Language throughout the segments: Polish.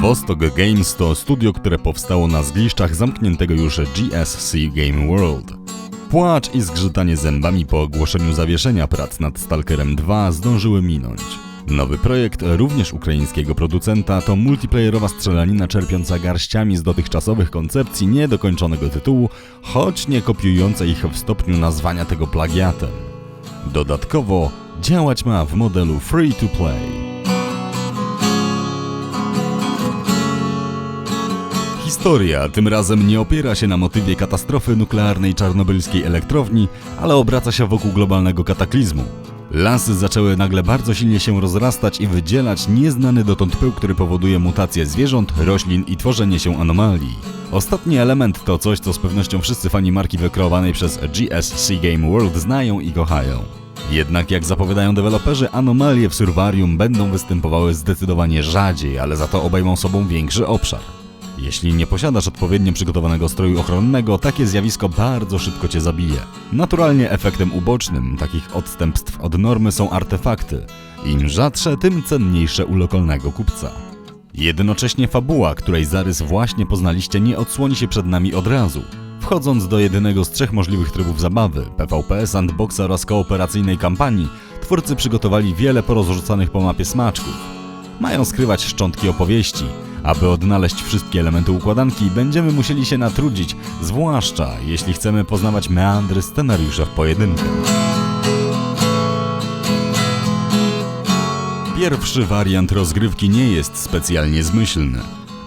Vostok Games to studio, które powstało na zgliszczach zamkniętego już GSC Game World. Płacz i zgrzytanie zębami po ogłoszeniu zawieszenia prac nad Stalkerem 2 zdążyły minąć. Nowy projekt, również ukraińskiego producenta, to multiplayerowa strzelanina czerpiąca garściami z dotychczasowych koncepcji niedokończonego tytułu, choć nie kopiująca ich w stopniu nazwania tego plagiatem. Dodatkowo działać ma w modelu free to play. Historia tym razem nie opiera się na motywie katastrofy nuklearnej czarnobylskiej elektrowni, ale obraca się wokół globalnego kataklizmu. Lasy zaczęły nagle bardzo silnie się rozrastać i wydzielać nieznany dotąd pył, który powoduje mutacje zwierząt, roślin i tworzenie się anomalii. Ostatni element to coś, co z pewnością wszyscy fani marki wykreowanej przez GSC Game World znają i kochają. Jednak jak zapowiadają deweloperzy, anomalie w Survarium będą występowały zdecydowanie rzadziej, ale za to obejmą sobą większy obszar. Jeśli nie posiadasz odpowiednio przygotowanego stroju ochronnego, takie zjawisko bardzo szybko cię zabije. Naturalnie efektem ubocznym takich odstępstw od normy są artefakty. Im rzadsze, tym cenniejsze u lokalnego kupca. Jednocześnie fabuła, której zarys właśnie poznaliście, nie odsłoni się przed nami od razu. Wchodząc do jedynego z trzech możliwych trybów zabawy, PvP, sandboxa oraz kooperacyjnej kampanii, twórcy przygotowali wiele porozrzucanych po mapie smaczków. Mają skrywać szczątki opowieści, aby odnaleźć wszystkie elementy układanki, będziemy musieli się natrudzić, zwłaszcza jeśli chcemy poznawać meandry scenariusza w pojedynkę. Pierwszy wariant rozgrywki nie jest specjalnie zmyślny.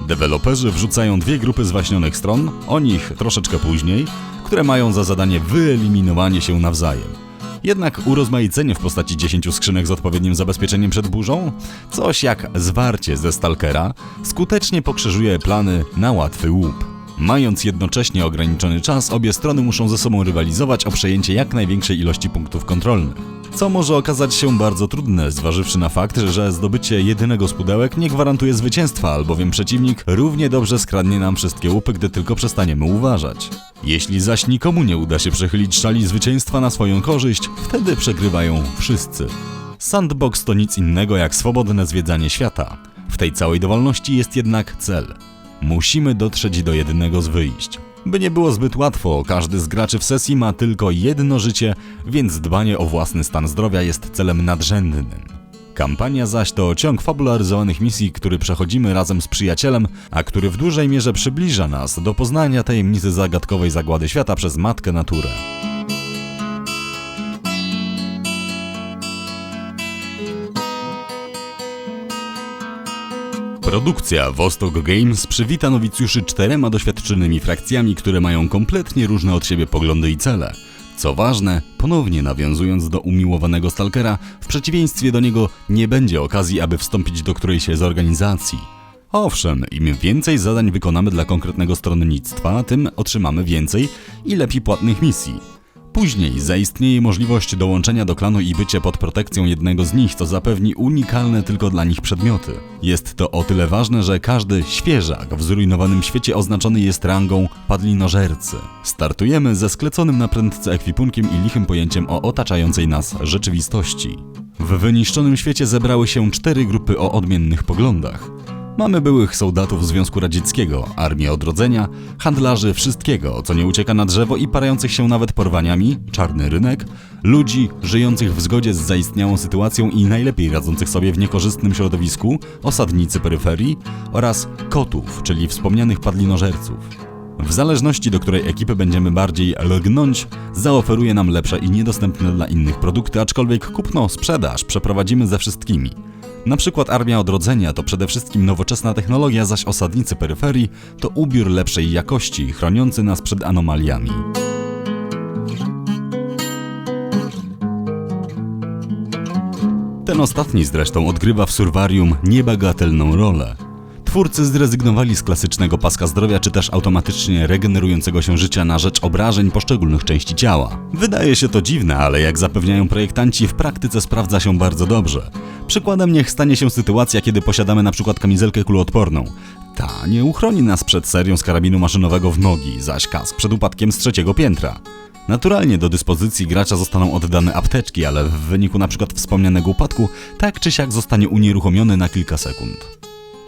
Deweloperzy wrzucają dwie grupy zwaśnionych stron, o nich troszeczkę później, które mają za zadanie wyeliminowanie się nawzajem. Jednak urozmaicenie w postaci 10 skrzynek z odpowiednim zabezpieczeniem przed burzą, coś jak zwarcie ze Stalkera, skutecznie pokrzyżuje plany na łatwy łup. Mając jednocześnie ograniczony czas, obie strony muszą ze sobą rywalizować o przejęcie jak największej ilości punktów kontrolnych. Co może okazać się bardzo trudne, zważywszy na fakt, że zdobycie jedynego z pudełek nie gwarantuje zwycięstwa, albowiem przeciwnik równie dobrze skradnie nam wszystkie łupy, gdy tylko przestaniemy uważać. Jeśli zaś nikomu nie uda się przechylić szali zwycięstwa na swoją korzyść, wtedy przegrywają wszyscy. Sandbox to nic innego jak swobodne zwiedzanie świata. W tej całej dowolności jest jednak cel. Musimy dotrzeć do jednego z wyjść. By nie było zbyt łatwo, każdy z graczy w sesji ma tylko jedno życie, więc dbanie o własny stan zdrowia jest celem nadrzędnym. Kampania zaś to ciąg fabularyzowanych misji, który przechodzimy razem z przyjacielem, a który w dużej mierze przybliża nas do poznania tajemnicy zagadkowej zagłady świata przez matkę naturę. Produkcja Vostok Games przywita nowicjuszy czterema doświadczonymi frakcjami, które mają kompletnie różne od siebie poglądy i cele. Co ważne, ponownie nawiązując do umiłowanego Stalkera, w przeciwieństwie do niego nie będzie okazji, aby wstąpić do którejś z organizacji. Owszem, im więcej zadań wykonamy dla konkretnego stronnictwa, tym otrzymamy więcej i lepiej płatnych misji. Później zaistnieje możliwość dołączenia do klanu i bycie pod protekcją jednego z nich, co zapewni unikalne tylko dla nich przedmioty. Jest to o tyle ważne, że każdy świeżak w zrujnowanym świecie oznaczony jest rangą padlinożercy. Startujemy ze skleconym na prędce ekwipunkiem i lichym pojęciem o otaczającej nas rzeczywistości. W wyniszczonym świecie zebrały się cztery grupy o odmiennych poglądach. Mamy byłych soldatów Związku Radzieckiego, armię odrodzenia, handlarzy wszystkiego, co nie ucieka na drzewo i parających się nawet porwaniami, czarny rynek, ludzi żyjących w zgodzie z zaistniałą sytuacją i najlepiej radzących sobie w niekorzystnym środowisku, osadnicy peryferii oraz kotów, czyli wspomnianych padlinożerców. W zależności do której ekipy będziemy bardziej lgnąć, zaoferuje nam lepsze i niedostępne dla innych produkty, aczkolwiek kupno, sprzedaż przeprowadzimy ze wszystkimi – na przykład Armia Odrodzenia to przede wszystkim nowoczesna technologia, zaś osadnicy peryferii to ubiór lepszej jakości, chroniący nas przed anomaliami. Ten ostatni zresztą odgrywa w Survarium niebagatelną rolę. Twórcy zrezygnowali z klasycznego paska zdrowia czy też automatycznie regenerującego się życia na rzecz obrażeń poszczególnych części ciała. Wydaje się to dziwne, ale jak zapewniają projektanci, w praktyce sprawdza się bardzo dobrze. Przykładem niech stanie się sytuacja, kiedy posiadamy na przykład kamizelkę kuloodporną. Ta nie uchroni nas przed serią z karabinu maszynowego w nogi, zaś kask przed upadkiem z trzeciego piętra. Naturalnie do dyspozycji gracza zostaną oddane apteczki, ale w wyniku np. wspomnianego upadku tak czy siak zostanie unieruchomiony na kilka sekund.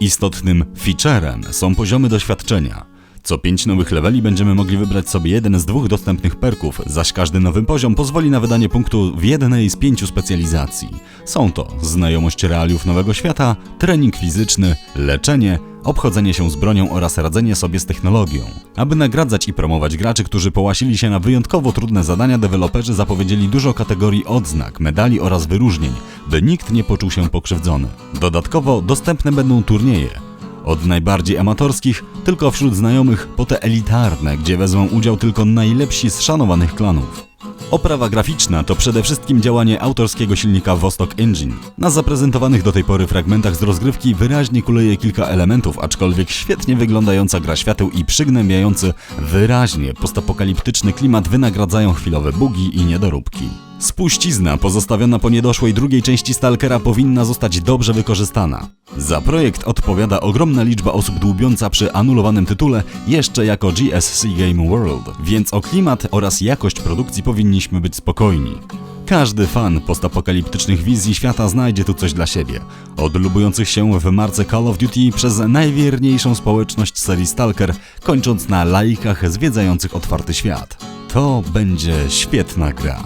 Istotnym featurem są poziomy doświadczenia. Co 5 nowych leveli będziemy mogli wybrać sobie jeden z dwóch dostępnych perków, zaś każdy nowy poziom pozwoli na wydanie punktu w jednej z pięciu specjalizacji. Są to znajomość realiów nowego świata, trening fizyczny, leczenie, obchodzenie się z bronią oraz radzenie sobie z technologią. Aby nagradzać i promować graczy, którzy połasili się na wyjątkowo trudne zadania, deweloperzy zapowiedzieli dużo kategorii odznak, medali oraz wyróżnień, by nikt nie poczuł się pokrzywdzony. Dodatkowo dostępne będą turnieje, od najbardziej amatorskich, tylko wśród znajomych, po te elitarne, gdzie wezmą udział tylko najlepsi z szanowanych klanów. Oprawa graficzna to przede wszystkim działanie autorskiego silnika Vostok Engine. Na zaprezentowanych do tej pory fragmentach z rozgrywki wyraźnie kuleje kilka elementów, aczkolwiek świetnie wyglądająca gra świateł i przygnębiający, wyraźnie postapokaliptyczny klimat wynagradzają chwilowe bugi i niedoróbki. Spuścizna pozostawiona po niedoszłej drugiej części Stalkera powinna zostać dobrze wykorzystana. Za projekt odpowiada ogromna liczba osób dłubiąca przy anulowanym tytule jeszcze jako GSC Game World, więc o klimat oraz jakość produkcji powinniśmy być spokojni. Każdy fan postapokaliptycznych wizji świata znajdzie tu coś dla siebie. Od lubujących się w marce Call of Duty przez najwierniejszą społeczność serii Stalker, kończąc na laikach zwiedzających otwarty świat. To będzie świetna gra.